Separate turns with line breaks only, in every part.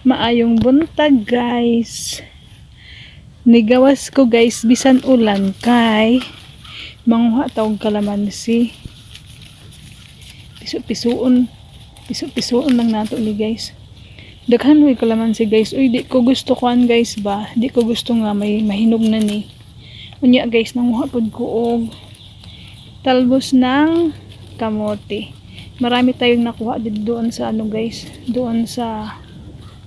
Maayong buntag guys. Nigawas ko guys bisan ulan kay manguha taog kalamansi. Piso-pisoon. Piso-pisoon lang nato ni guys. Daghan mo kalamansi guys. Uy, di ko gusto kuan guys ba? Di ko gusto nga may mahinog na ni. Unya guys, nanguha pod ko og talbos ng kamote. Marami tayong nakuha dito doon sa ano guys, doon sa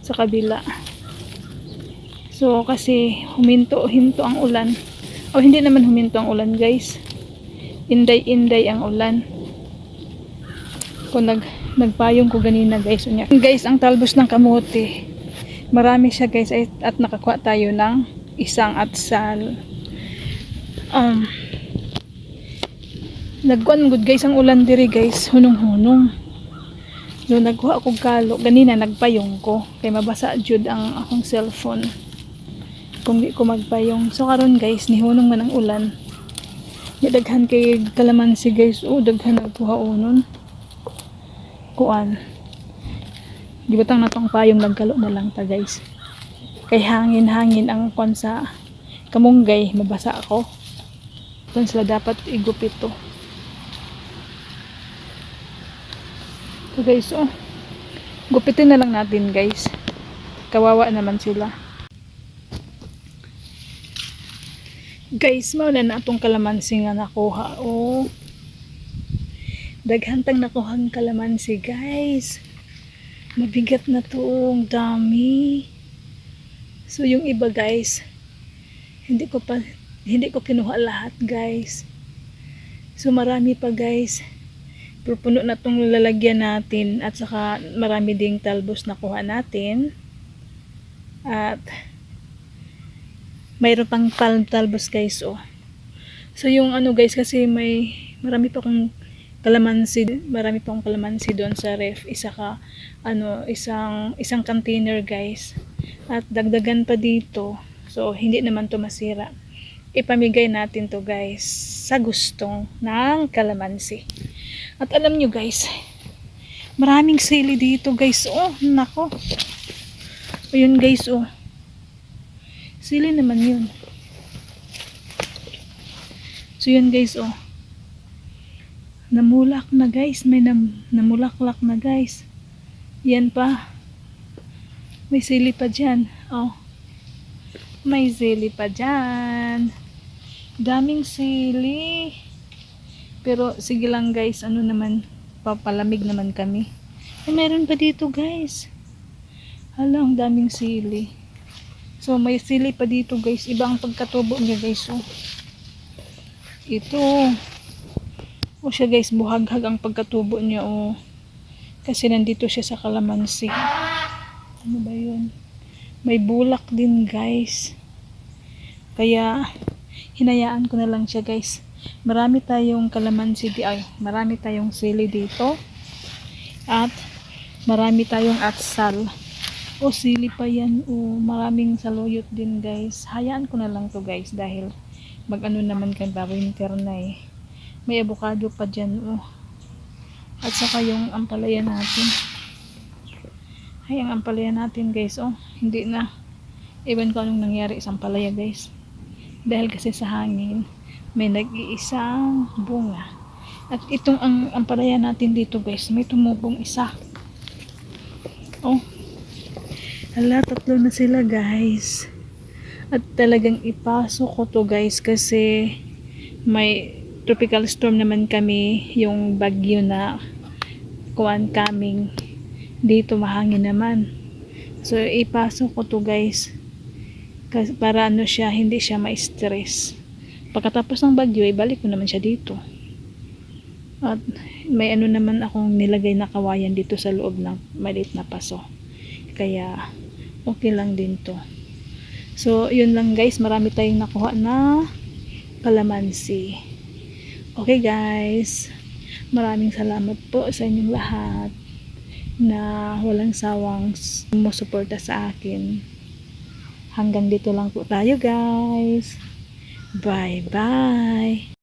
sa kabila. So kasi huminto hinto ang ulan. O hindi naman huminto ang ulan guys. Inday-inday ang ulan. Kung nag nagpayong ko ganina guys. Unya. Guys, ang talbos ng kamote. Marami siya guys ay- at nakakuha tayo ng isang atsal. Um, Nagkuan good guys ang ulan diri guys, hunong-hunong. So nagkuha kog kalo, ganina nagpayong ko kay mabasa jud ang akong cellphone. Kung di ko magpayong. So karon guys, nihunong man ang ulan. Di daghan kay kalamansi guys, oh daghan nagkuha unon. Kuan. Gibutang na tong payong nagkalo na lang ta guys. Kay hangin-hangin ang kuan sa kamunggay, mabasa ako. Doon sila dapat igupit to. So guys, oh. Gupitin na lang natin guys. Kawawa naman sila. Guys, mauna na itong kalamansi nga nakuha. Oh. Daghantang nakuhang kalamansi guys. Mabigat na to. Ang dami. So yung iba guys, hindi ko pa hindi ko kinuha lahat guys. So marami pa guys. Pero puno na itong lalagyan natin at saka marami ding talbos na kuha natin. At mayroon pang palm talbos guys oh. So yung ano guys kasi may marami pa akong kalamansi, marami pa akong kalamansi doon sa ref. Isa ka ano, isang isang container guys. At dagdagan pa dito. So hindi naman to masira. Ipamigay natin to guys sa gustong ng kalamansi. At alam nyo guys, maraming sili dito guys. Oh, nako. Ayun guys, oh. Sili naman yun. So yun guys, oh. Namulak na guys. May nam namulaklak na guys. Yan pa. May sili pa dyan. Oh. May sili pa dyan. Daming sili. Pero sige lang guys, ano naman, papalamig naman kami. Ay, meron pa dito guys. Hala, ang daming sili. So, may sili pa dito guys. Iba ang pagkatubo niya guys. Oh. Ito. O siya guys, buhaghag ang pagkatubo niya. Oh. Kasi nandito siya sa kalamansi. Ano ba yun? May bulak din guys. Kaya, hinayaan ko na lang siya guys. Marami tayong kalamansi ay, marami tayong sili dito. At marami tayong atsal. O sili pa yan. O maraming saluyot din guys. Hayaan ko na lang to guys dahil mag-ano naman kay ba winter na eh. May avocado pa dyan oh. At saka yung ampalaya natin. Ay, ang ampalaya natin guys oh. Hindi na. Ewan ko anong nangyari sa ampalaya guys. Dahil kasi sa hangin may nag-iisang bunga. At itong ang ampalaya natin dito guys, may tumubong isa. Oh. Hala, tatlo na sila guys. At talagang ipasok ko to guys kasi may tropical storm naman kami, yung bagyo na kuan coming dito mahangin naman. So ipasok ko to guys para ano siya, hindi siya ma-stress. Pagkatapos ng bagyo, ibalik ko naman siya dito. At may ano naman akong nilagay na kawayan dito sa loob ng maliit na paso. Kaya, okay lang din to. So, yun lang guys. Marami tayong nakuha na kalamansi. Okay guys. Maraming salamat po sa inyong lahat na walang sawang sumusuporta sa akin. Hanggang dito lang po tayo guys. Bye-bye.